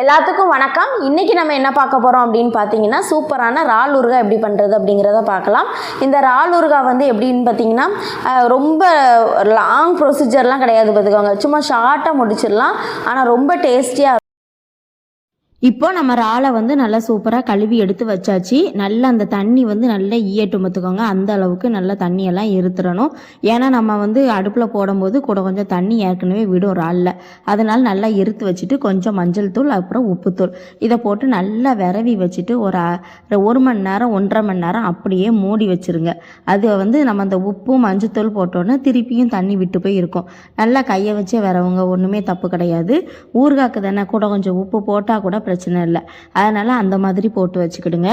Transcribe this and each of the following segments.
எல்லாத்துக்கும் வணக்கம். இன்றைக்கி நம்ம என்ன பார்க்க போகிறோம் அப்படின்னு பார்த்தீங்கன்னா சூப்பரான ரால் ஊறுகாய் எப்படி பண்ணுறது அப்படிங்கிறத பார்க்கலாம். இந்த ரால் ஊறுகாய் வந்து எப்படின்னு பார்த்தீங்கன்னா ரொம்ப லாங் ப்ரொசீஜர்லாம் கிடையாது பார்த்துக்கோங்க. சும்மா ஷார்ட்டாக முடிச்சிடலாம். ஆனால் ரொம்ப டேஸ்டியாக இப்போ நம்ம இறாலை வந்து நல்லா சூப்பராக கழுவி எடுத்து வச்சாச்சு. நல்லா அந்த தண்ணி வந்து நல்லா ஈயட்டும் பார்த்துக்கோங்க அந்த அளவுக்கு நல்லா தண்ணியெல்லாம் இருத்துறணும். ஏன்னா நம்ம வந்து அடுப்பில் போடும்போது கூட கொஞ்சம் தண்ணி ஏற்கனவே விடும் இறாலில். அதனால நல்லா இருத்து வச்சுட்டு கொஞ்சம் மஞ்சள் தூள் அப்புறம் உப்புத்தூள். இதை போட்டு நல்லா விரவி வச்சுட்டு ஒரு ஒரு மணி நேரம் ஒன்றரை மணி நேரம் அப்படியே மூடி வச்சிருங்க. அது வந்து நம்ம அந்த உப்பும் மஞ்சத்தூள் போட்டோன்னே திருப்பியும் தண்ணி விட்டு போய் இருக்கும். நல்லா கையை வச்சே வரவங்க. ஒன்றுமே தப்பு கிடையாது. ஊறுகாக்கு தானே கூட கொஞ்சம் உப்பு போட்டால் கூட பிரச்சனை இல்லை. அதனால் அந்த மாதிரி போட்டு வச்சுக்கிடுங்க.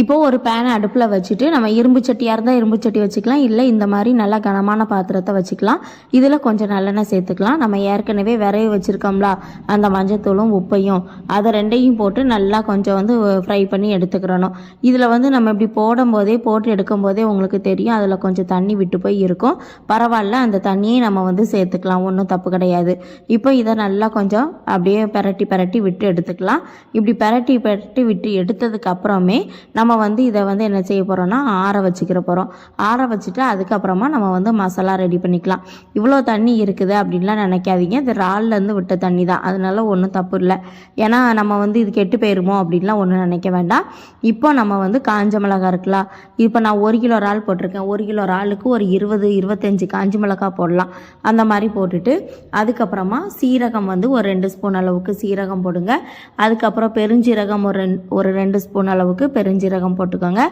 இப்போது ஒரு பேனை அடுப்பில் வச்சுட்டு நம்ம இரும்பு சட்டியாக இருந்தால் இரும்பு சட்டி வச்சுக்கலாம். இல்லை இந்த மாதிரி நல்லா கனமான பாத்திரத்தை வச்சுக்கலாம். இதில் கொஞ்சம் நல்லெண்ணெய் சேர்த்துக்கலாம். நம்ம ஏற்கனவே விரைய வச்சுருக்கோம்ல அந்த மஞ்சத்தூளும் உப்பையும் அதை ரெண்டையும் போட்டு நல்லா கொஞ்சம் வந்து ஃப்ரை பண்ணி எடுத்துக்கிறணும். இதில் வந்து நம்ம இப்படி போடும் போதே போட்டு எடுக்கும் போதே உங்களுக்கு தெரியும் அதில் கொஞ்சம் தண்ணி விட்டு போய் இருக்கும். பரவாயில்ல அந்த தண்ணியை நம்ம வந்து சேர்த்துக்கலாம். ஒன்றும் தப்பு கிடையாது. இப்போ இதை நல்லா கொஞ்சம் அப்படியே பரட்டி பரட்டி விட்டு எடுத்துக்கலாம். இப்படி பரட்டி பரட்டி விட்டு எடுத்ததுக்கு அப்புறமே நம்ம வந்து இதை வந்து என்ன செய்ய போகிறோம்னா ஆற வச்சுக்கிற போகிறோம் ஆற வச்சுட்டு அதுக்கப்புறமா நம்ம வந்து மசாலா ரெடி பண்ணிக்கலாம். இவ்வளோ தண்ணி இருக்குது அப்படின்லாம் நினைக்காதீங்க. இது இருந்து விட்ட தண்ணி தான். அதனால ஒன்றும் தப்பு இல்லை. ஏன்னா நம்ம வந்து இது கெட்டு போயிருமோ அப்படின்லாம் ஒன்றும் நினைக்க வேண்டாம். இப்போ நம்ம வந்து காஞ்ச மிளகா இருக்கலாம். இப்போ நான் ஒரு கிலோ இறால் போட்டிருக்கேன். ஒரு கிலோ இறாலுக்கு ஒரு இருபது இருபத்தஞ்சி காஞ்சி மிளகா போடலாம். அந்த மாதிரி போட்டுட்டு அதுக்கப்புறமா சீரகம் வந்து ஒரு ரெண்டு ஸ்பூன் அளவுக்கு சீரகம் போடுங்க. அதுக்கப்புறம் பெருஞ்சீரகம் ஒரு ஒரு ரெண்டு ஸ்பூன் அளவுக்கு பெருஞ்சீரகம் போட்டுக்கோங்க.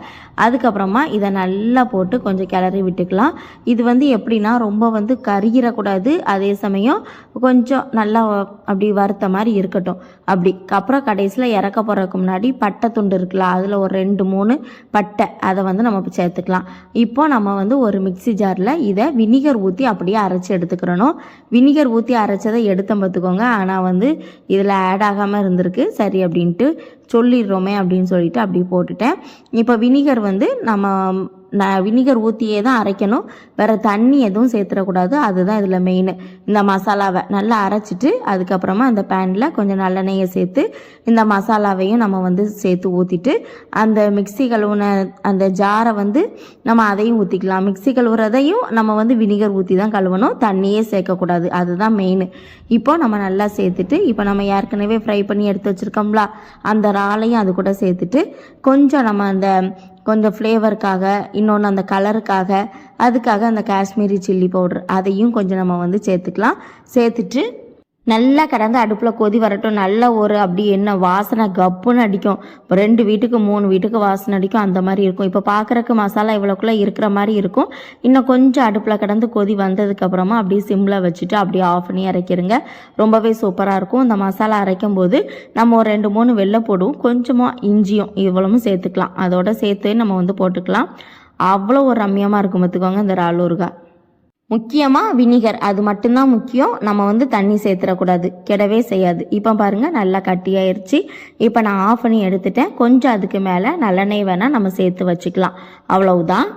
அதுக்கப்புறமா இதை நல்லா போட்டு கொஞ்சம் கிளறி விட்டுக்கலாம். இது வந்து எப்படின்னா ரொம்ப வந்து கருகிடக்கூடாது அதே சமயம் கொஞ்சம் நல்லா அப்படி வறுத்த மாதிரி இருக்கட்டும். அப்படி. அப்புறம் கடைசியில் இறக்க போகிறதுக்கு முன்னாடி பட்டை துண்டு இருக்குல்ல அதில் ஒரு ரெண்டு மூணு பட்டை. அதை வந்து நம்ம சேர்த்துக்கலாம். இப்போ நம்ம வந்து ஒரு மிக்ஸி ஜாரில் இதை வினிகர் ஊற்றி அப்படியே அரைச்சி எடுத்துக்கிறணும். வினிகர் ஊற்றி அரைச்சதை எடுத்தோம் பார்த்துக்கோங்க. ஆனால் வந்து இதில் ஆட் ஆகாமல் இருந்திருக்கு. சரி அப்படின்ட்டு சொல்லிடுறோமே அப்படின்னு சொல்லிட்டு அப்படி போட்டுட்டேன். இப்போ வினிகர் வந்து நம்ம நான் வினிகர் ஊற்றியே தான் அரைக்கணும். வேறு தண்ணி எதுவும் சேர்த்துடக்கூடாது. அதுதான் இதில் மெயின் இந்த மசாலாவை நல்லா அரைச்சிட்டு அதுக்கப்புறமா அந்த பேனில் கொஞ்சம் நல்லெண்ணெயை சேர்த்து இந்த மசாலாவையும் நம்ம வந்து சேர்த்து ஊற்றிட்டு அந்த மிக்ஸி கழுவுன அந்த ஜாரை வந்து நம்ம அதையும் ஊற்றிக்கலாம் மிக்ஸி கழுவுறதையும் நம்ம வந்து வினிகர் ஊற்றி தான் கழுவணும். தண்ணியே சேர்க்கக்கூடாது. அதுதான் மெயின் இப்போ நம்ம நல்லா சேர்த்துட்டு இப்போ நம்ம ஏற்கனவே ஃப்ரை பண்ணி எடுத்து வச்சுருக்கோம்ல அந்த இறாலையும் அது கூட சேர்த்துட்டு கொஞ்சம் நம்ம அந்த கொஞ்சம் ஃப்ளேவருக்காக இன்னொன்று அந்த கலருக்காக அதுக்காக அந்த காஷ்மீரி சில்லி பவுடர் அதையும் கொஞ்சம் நம்ம வந்து சேர்த்துக்கலாம். சேர்த்துட்டு நல்லா கடந்து அடுப்பில் கொதி வரட்டும். நல்ல ஒரு அப்படி என்ன வாசனை கப்புன்னு அடிக்கும். இப்போ ரெண்டு வீட்டுக்கு மூணு வீட்டுக்கு வாசனை அடிக்கும். அந்த மாதிரி இருக்கும். இப்போ பார்க்குறக்கு மசாலா இவ்வளோக்குள்ளே இருக்கிற மாதிரி இருக்கும். இன்னும் கொஞ்சம் அடுப்பில் கடந்து கொதி வந்ததுக்கப்புறமா அப்படியே சிம்மில் வச்சுட்டு அப்படியே ஆஃப் பண்ணி இறக்கிருங்க ரொம்பவே சூப்பராக இருக்கும். இந்த மசாலா அரைக்கும் போது நம்ம ஒரு ரெண்டு மூணு வெள்ளை போடுவோம். கொஞ்சமாக இஞ்சியும் இவ்வளவும் சேர்த்துக்கலாம். அதோட சேர்த்து நம்ம வந்து போட்டுக்கலாம். அவ்வளோ ஒரு ரம்மியமாக இருக்கும் பார்த்துக்கோங்க இந்த ராலூர்கா முக்கியமாக வினிகர். அது மட்டும்தான் முக்கியம். நம்ம வந்து தண்ணி சேர்த்துடக்கூடாது கெடவே செய்யாது. இப்போ பாருங்கள் நல்லா கட்டியாயிருச்சு. இப்போ நான் ஆஃப் பண்ணி எடுத்துட்டேன். கொஞ்சம் அதுக்கு மேலே நல்லெண்ணெய் வேணால் நம்ம சேர்த்து வச்சுக்கலாம். அவ்வளவுதான்.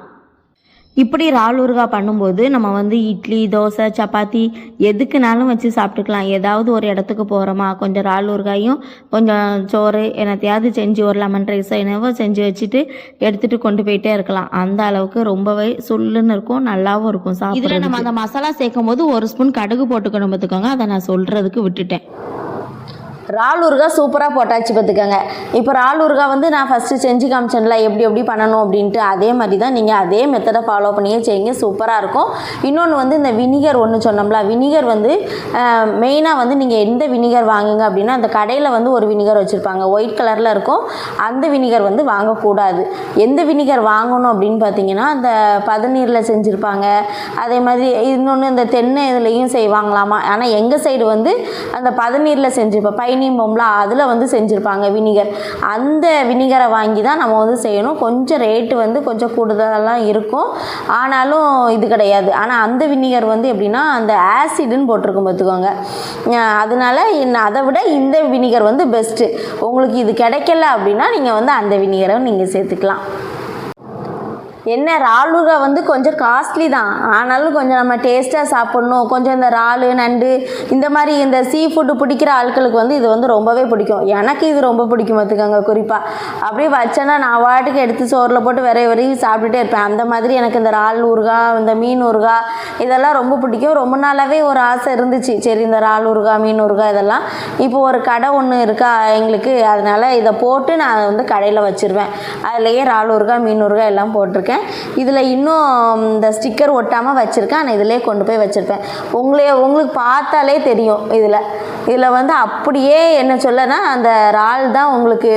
இப்படி இறால் ஊறுகாய் பண்ணும்போது நம்ம வந்து இட்லி தோசை சப்பாத்தி எதுக்குனாலும் வச்சு சாப்பிட்டுக்கலாம். ஏதாவது ஒரு இடத்துக்கு போகிறோமா கொஞ்சம் இறால் ஊறுகாயும் கொஞ்சம் சோறு என்னத்தையாவது செஞ்சு ஒரு லெமன் ரைஸோ என்னவோ செஞ்சு வச்சுட்டு எடுத்துகிட்டு கொண்டு போயிட்டே இருக்கலாம். அந்த அளவுக்கு ரொம்பவே சுள்ளுன்னு இருக்கும் நல்லாவும் இருக்கும் இதில் நம்ம அந்த மசாலா சேர்க்கும் போது ஒரு ஸ்பூன் கடுகு போட்டுக்கணும் பார்த்துக்கோங்க அதை நான் சொல்கிறதுக்கு விட்டுட்டேன். இறால் ஊறுகாய் சூப்பராக போட்டாச்சு பார்த்துக்கோங்க. இப்போ இறால் ஊறுகாய் வந்து நான் ஃபஸ்ட்டு செஞ்சு காமிச்சேன்ல எப்படி எப்படி பண்ணணும் அப்படின்ட்டு அதே மாதிரி தான் நீங்கள் அதே மெத்தடை ஃபாலோ பண்ணியே செய்யுங்க சூப்பராக இருக்கும். இன்னொன்று வந்து இந்த வினிகர் ஒன்று சொன்னோம்ல வினிகர் வந்து மெயினாக வந்து நீங்கள் எந்த வினிகர் வாங்குங்க அப்படின்னா அந்த கடையில் வந்து ஒரு வினிகர் வச்சுருப்பாங்க ஒயிட் கலரில் இருக்கும். அந்த வினிகர் வந்து வாங்கக்கூடாது. எந்த வினிகர் வாங்கணும் அப்படின்னு பார்த்தீங்கன்னா அந்த பதநீரில் செஞ்சுருப்பாங்க. அதே மாதிரி இன்னொன்று இந்த தென்னை இதுலேயும் செய்வாங்களாமா ஆனால் எங்கள் சைடு வந்து அந்த பதநீரில் செஞ்சுருப்போம். பயணி பொம்பளை அதில் வந்து செஞ்சுருப்பாங்க வினிகர். அந்த வினிகரை வாங்கி தான் நம்ம வந்து செய்யணும். கொஞ்சம் ரேட்டு வந்து கொஞ்சம் கூடுதலாக இருக்கும். ஆனாலும் இது கிடையாது. ஆனால் அந்த வினிகர் வந்து எப்படின்னா அந்த ஆசிடுன்னு போட்டிருக்கும் பார்த்துக்கோங்க. அதனால அதை விட இந்த வினிகர் வந்து பெஸ்ட்டு உங்களுக்கு இது கிடைக்கல அப்படின்னா நீங்கள் வந்து அந்த வினிகரை நீங்கள் சேர்த்துக்கலாம். என்ன இறால் ஊறுகாய் வந்து கொஞ்சம் காஸ்ட்லி தான். ஆனாலும் கொஞ்சம் நம்ம டேஸ்ட்டாக சாப்பிட்ணும். கொஞ்சம் இந்த இறால் நண்டு இந்த மாதிரி இந்த சீ ஃபுட்டு பிடிக்கிற ஆட்களுக்கு வந்து இது வந்து ரொம்பவே பிடிக்கும். எனக்கு இது ரொம்ப பிடிக்கும் பார்த்துக்கோங்க குறிப்பாக அப்படியே வச்சேன்னா நான் வாட்டுக்கு எடுத்து சோறில் போட்டு விரைய வரையும் சாப்பிட்டுட்டே இருப்பேன். அந்த மாதிரி எனக்கு இந்த இறால் ஊறுகாய் இந்த மீன் ஊறுகாய் இதெல்லாம் ரொம்ப பிடிக்கும். ரொம்ப நாளாகவே ஒரு ஆசை இருந்துச்சு. சரி இந்த இறால் ஊறுகாய் மீன் ஊறுகாய் இதெல்லாம் இப்போ ஒரு கடை ஒன்று இருக்கா எங்களுக்கு. அதனால் இதை போட்டு நான் வந்து கடையில் வச்சுருவேன். அதுலேயே இறால் ஊறுகாய் மீன் ஊறுகாய் எல்லாம் போட்டிருக்கேன். இதில் இன்னும் இந்த ஸ்டிக்கர் ஒட்டாமல் வச்சுருக்கேன். ஆனால் இதிலே கொண்டு போய் வச்சுருப்பேன். உங்களே உங்களுக்கு பார்த்தாலே தெரியும் இதில். இதில் வந்து அப்படியே என்ன சொல்லனா அந்த இறால் தான் உங்களுக்கு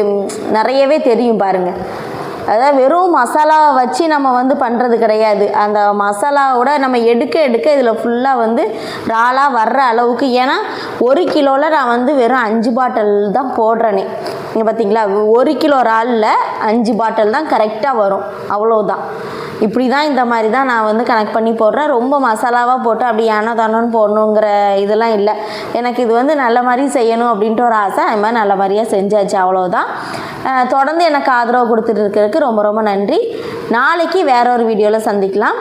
நிறையவே தெரியும் பாருங்கள் அதாவது வெறும் மசாலாவை வச்சு நம்ம வந்து பண்ணுறது கிடையாது. அந்த மசாலாவோட நம்ம எடுக்க எடுக்க இதில் ஃபுல்லாக வந்து ராலாக வர்ற அளவுக்கு. ஏன்னா ஒரு கிலோவில் நான் வந்து வெறும் அஞ்சு பாட்டில் தான் போடுறேனே. இங்கே பார்த்தீங்களா ஒரு கிலோ இறாலில் அஞ்சு பாட்டில் தான் கரெக்டாக வரும். அவ்வளோதான் இப்படி தான் இந்த மாதிரி தான் நான் வந்து கனெக்ட் பண்ணி போடுறேன். ரொம்ப மசாலாவாக போட்டு அப்படி ஏனோ தானோன்னு போடணுங்கிற இதெல்லாம் இல்லை. எனக்கு இது வந்து நல்ல மாதிரி செய்யணும் அப்படின்ட்டு ஒரு ஆசை. அது மாதிரி நல்ல மாதிரியாக செஞ்சாச்சு. அவ்வளோதான் தொடர்ந்து எனக்கு ஆதரவு கொடுத்துட்டு இருக்கிறதுக்கு ரொம்ப ரொம்ப நன்றி. நாளைக்கு வேற ஒரு வீடியோவில் சந்திக்கலாம்.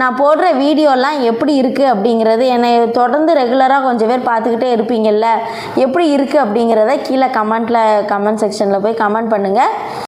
நான் போடுற வீடியோலாம் எப்படி இருக்குது அப்படிங்கிறது என்னை தொடர்ந்து ரெகுலராக கொஞ்சம் பேர் பார்த்துக்கிட்டே இருப்பீங்கள்ல எப்படி இருக்குது அப்படிங்கிறத கீழே கமெண்ட்டில் கமெண்ட் செக்ஷனில் போய் கமெண்ட் பண்ணுங்கள்